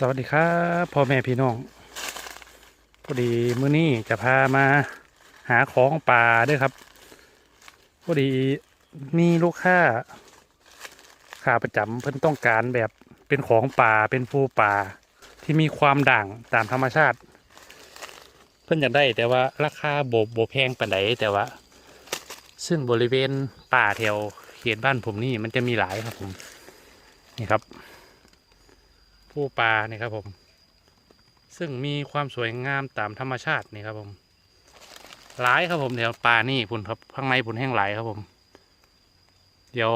สวัสดีครับพ่อแม่พี่น้องพอดีมื้อนี้จะพามาหาของป่าด้วยครับพอดีมีลูกค้าขาประจำเพิ่นต้องการแบบเป็นของป่าเป็นปูป่า ที่มีความด่างตามธรรมชาติ เพิ่นอยากได้แต่ว่าราคาโบโบแพงปานใดแต่ว่า ซึ่งบริเวณป่าแถวเขตบ้านผมนี่มันจะมีหลายครับผมนี่ครับ ผู้ปลาเนี่ยครับผม ซึ่งมีความสวยงามตามธรรมชาตินี่ครับผมหลายครับผมเดี๋ยวปลานี่ผุนครับข้างในผุนแห้งหลายครับผม เดี๋ยว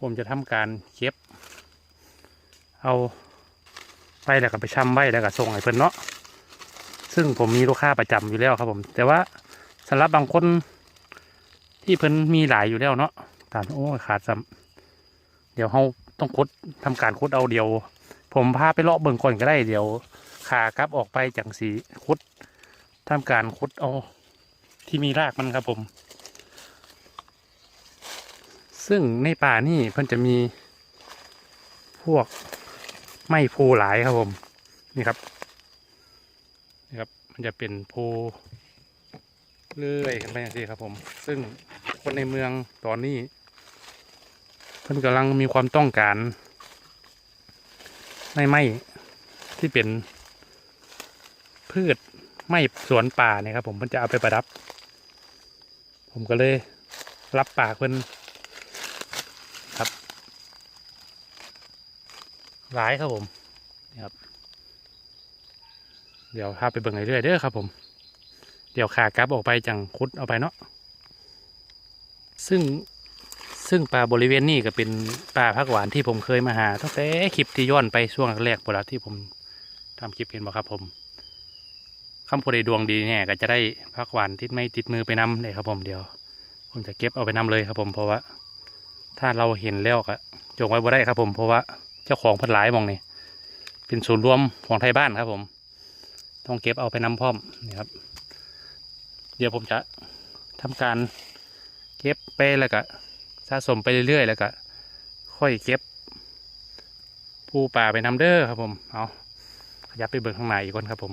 ผมจะทำการเก็บ เอาไปแล้วก็ไปช่ำไว้แล้วก็ส่งให้เพื่อนเนาะซึ่งผมมีลูกค้าประจำอยู่แล้วครับผม แต่ว่าสำหรับบางคนที่เพิ่นมีหลายอยู่แล้วเนาะตามโอ้ขาดซ้ำเดี๋ยวเรา ต้องคุดทำการคุดเอาเดียว ผมพาไปเลาะเบิ่งก่อนก็ได้เดี๋ยวขากลับออกไปจังสีคุดทำการคุดเอาที่มีรากมันครับผม ซึ่งในป่านี่เพิ่นจะมีพวกไม้ภูหลายครับผม นี่ครับนี่ครับ มันจะเป็นภูเลื่อยกันไปอย่างนี้ครับผม ซึ่งคนในเมืองตอนนี้ เพิ่นกำลังมีความต้องการในไม้ที่เป็น พืชไม้สวนป่าเนี่ยครับผมเพิ่นจะเอาไปประดับ ผมก็เลยรับปากเพิ่นครับ หลายครับผมนี่ครับ เดี๋ยวพาไปเบิ่งเรื่อยๆเด้อครับ ผม เดี๋ยวขากลับออกไปจังคุดเอาไปเนาะซึ่ง ซึ่งป่าบริเวณนี้ก็เป็นป่าพักหวานที่ผมเคยมาหาตั้งแต่คลิปที่ย้อนไปช่วงแรกๆเวลาที่ผมทำคลิปเห็นบ่ครับผมคำพูดใดดวงดีเนี่ยก็จะได้พักหวานติดไม่ติดมือไปนำเลยครับผมเดี๋ยว ผมจะเก็บเอาไปนำเลยครับผมเพราะว่า ถ้าเราเห็นแล้วก็จงไว้บ่ได้ครับผมเพราะว่าเจ้าของพันหลายมองนี่เป็นศูนย์รวมของไทยบ้านครับผม ต้องเก็บเอาไปนำพร้อมนี่ครับ เดี๋ยวผมจะทำการเก็บไปแล้วก็ สะสมไปเรื่อยๆ แล้วก็ ค่อยเก็บผู้ป่าไปนำเด้อครับผม เอาขยับไปเบิกข้างในอีกคนครับผม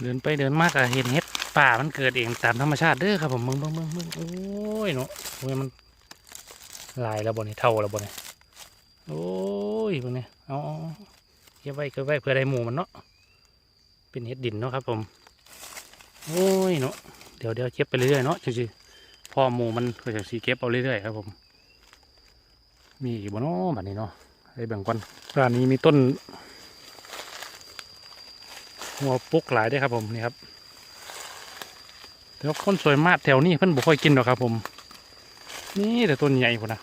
เดินไปเดินมากอะเห็นเห็ดป่ามันเกิดเองตามธรรมชาติเด้อครับผมมึงมึงมึงมึงโอ้ยเนาะโอ้ยมันลายแล้วบนนี้เท่าแล้วบนนี้โอ้ยบนนี้เอาเอเอาเก็บไว้เก็บไว้เพื่อได้หมูมันเนาะเป็นเห็ดดินเนาะครับผม โอ้ยเนาะเดี๋ยวเดี๋ยวเก็บไปเรื่อยๆเนาะจริงๆ พ่อหมูมันก็จะสีเก็บเอาเรื่อยๆครับผม มีอีกบ่เนาะแบบนี้เนาะให้แบ่งกันร้านนี้มีต้นหัวปุกหลายด้วยครับผมนี่ครับแต่ว่าคนสวยมากแถวนี้เพิ่นบ่ค่อยกินหรอกครับผม นี่แต่ต้นใหญ่พุ่นะ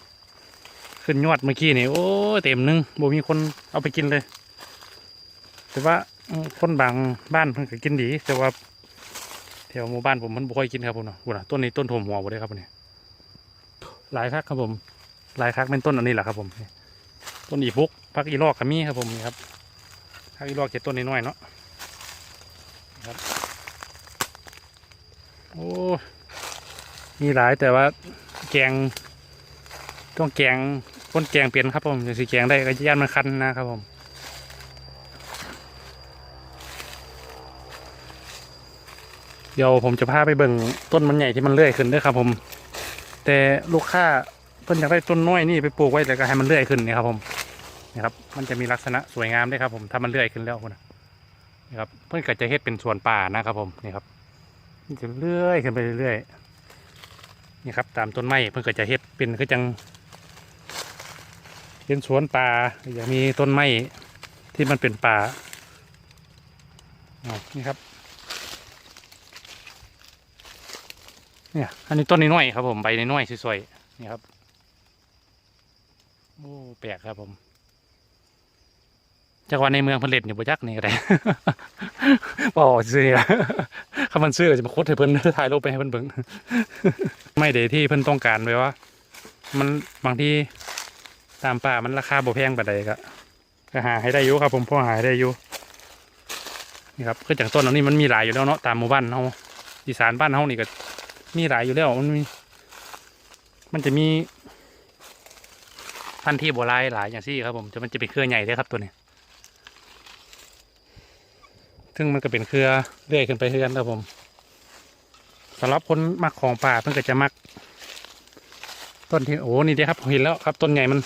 ขึ้นยอดเมื่อกี้นี่โอ้ยเต็มหนึงบ่มีคนเอาไปกินเลย แต่ว่าคนบางบ้านเพิ่นก็กินดี แต่ว่า แถวหมู่บ้านผมมันบ่ค่อยกินครับผมเนาะพุ่นนะต้นนี้ต้นถมหัวบ่ได้ครับผมเนี่ยหลายคักครับผม หลายคักเป็นต้นอันนี้แหละครับผม ต้นอีบุกพักอีลอกก็มีครับผมนี่ครับพักอีลอกเจ็ดต้นน้อยๆเนาะครับโอ้มีหลายแต่ว่าแกงต้องแกงคนแกงเปลี่ยนครับผมจะสิแกงได้ก็ย่านมันคันนะครับผม เดี๋ยวผมจะพาไปเบิ่งต้นมันใหญ่ที่มันเลื่อยขึ้นด้วยครับ ผม แต่ลูกค้าเพิ่นอยากได้ต้นน้อยนี่ไปปลูกไว้แล้วก็ให้มันเลื่อยขึ้นนี่ครับผมนี่ครับ มันจะมีลักษณะสวยงามด้วยครับผมถ้ามันเลื่อยขึ้นแล้วนะนี่ครับเพิ่นก็จะเฮ็ดเป็นสวนป่านะครับผมนี่ครับมันจะเลื่อยขึ้นไปเรื่อยๆนี่ครับ ตามต้นไม้เพิ่นก็จะเฮ็ดเป็นก็จัง เป็นสวนป่าอย่างมีต้นไม้ที่มันเป็นป่านี่ครับ เนี่ย อันนี้ต้นน้อยๆครับผมใบน้อยๆสวยๆนี่ครับโอ้แปลกครับผมจากวันในเมืองเพนเลิตอยู่บ่จักนี่ก็ได้บ่ซื้อนี่ละคำมันซื้อจะมาคตรให้เพิ่นถ่ายรูปไปให้เพิ่นเบิ่งไม่เดที่เพิ่นต้องการไว้ว่า มันบางที่ตามป่ามันราคาบ่แพงปานใดก็ก็หาให้ได้อยู่ครับ ผมพอหาให้ได้อยู่นี่ครับคือจากต้นอันนี้มันมีหลายอยู่แล้วเนาะตามหมู่บ้านเฮาอีสานบ้านเฮานี่ก็ มีหลายอยู่แล้วมันมีมันจะมีพันธุ์ที่โบราณหลายอย่างที่ครับผมจะมันจะเป็นเครือใหญ่ด้วยครับตัวนี้ ซึ่งมันก็เป็นเครือเรื่อยขึ้นไปเรื่อยครับผมสำหรับคนมักของป่าเพิ่นก็จะมัก ต้นที่โอ้นี่เด้ครับผมเห็นแล้วครับ ต้นใหญ่มัน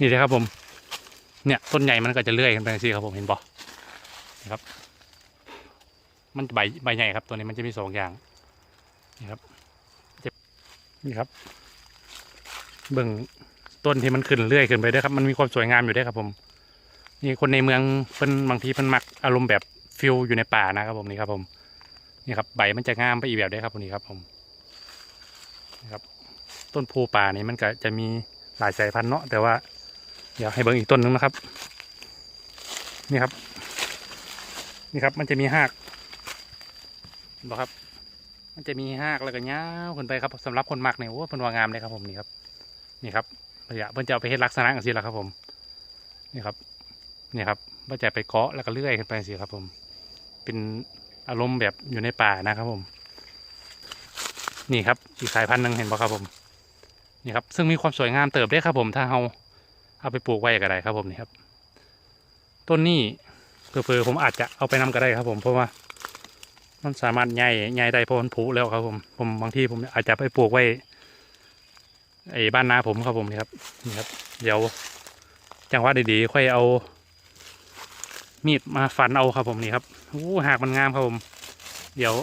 นี่เด้ครับผม เนี่ยต้นใหญ่มันก็จะเลื่อยขึ้นไปสิครับผมเห็นบ่นะครับ มันใบใบใหญ่ครับตัวนี้มันจะมีสองอย่างนี่ครับ นี่ครับ เบิ่งต้นที่มันขึ้นเรื่อยขึ้นไปด้วยครับ มันมีความสวยงามอยู่ด้วยครับผม นี่คนในเมืองเพิ่นบางทีเพิ่นมักอารมณ์แบบฟิลอยู่ในป่านะครับผมนี่ครับ ผมนี่ครับใบมันจะงามไปอีกแบบได้ครับผมนี่ครับ ผมนี่ครับ ต้นภูป่านี่มันก็จะมีหลายสายพันธุ์เนาะแต่ว่าเดี๋ยวให้เบิ่งอีกต้นหนึงนะครับ นี่ครับ นี่ครับมันจะมีหากเห็นบ่ครับ มันจะมีหากแล้วก็ยาวขึ้นไปครับสำหรับคนมักเนี่ยโอ้เพิ่นวางามเลยครับผมนี่ครับ นี่ครับระยะเพิ่นจะเอาไปเฮ็ดลักษณะอย่างนี้แหละครับผม นี่ครับ นี่ครับเพิ่นจะไปเกาะแล้วก็เลื่อยขึ้นไปสิครับ ผม เป็นอารมณ์แบบอยู่ในป่านะครับผม นี่ครับอีกสายพันธุ์หนึ่งเห็นป่ะครับผม นี่ครับ ซึ่งมีความสวยงามเติบได้ครับผม ถ้าเราเอาไปปลูกไว้ก็ได้ครับผมนี่ครับ ต้นนี้เผื่อๆผมอาจจะเอาไปนำก็ได้ครับผมเพราะว่า มันสามารถใหญ่ใหญ่ได้เพราะมันผุแล้วครับผมผมบางทีผมอาจจะไปปลูกไว้ไอ้บ้านนาผมครับผมนี่ครับนี่ครับ เดี๋ยวจังหวะดีๆค่อยเอา มีดมาฟันเอาครับผมนี่ครับโอ้หากมันงามครับผม เดี๋ยว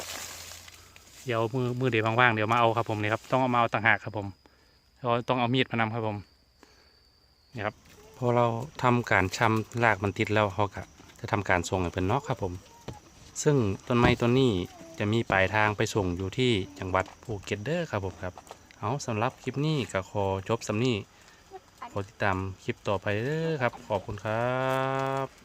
เดี๋ยวมือมือเดี๋ยวว่างๆเดี๋ยวมาเอาครับผมนี่ครับต้องเอามาเอาต่างหากครับผมเราต้องเอามีดมานำครับผมนี่ครับพอเราทำการชำรากมันติดแล้วเขาก็จะทำการส่งเป็นนอกครับผม ซึ่งต้นไม้ต้นนี้จะมีปลายทางไปส่งอยู่ที่จังหวัดภูเก็ตเด้อครับผมครับเอาสำหรับคลิปนี้ก็ขอจบสำนี้ขอติดตามคลิปต่อไปเด้อครับ ขอบคุณครับ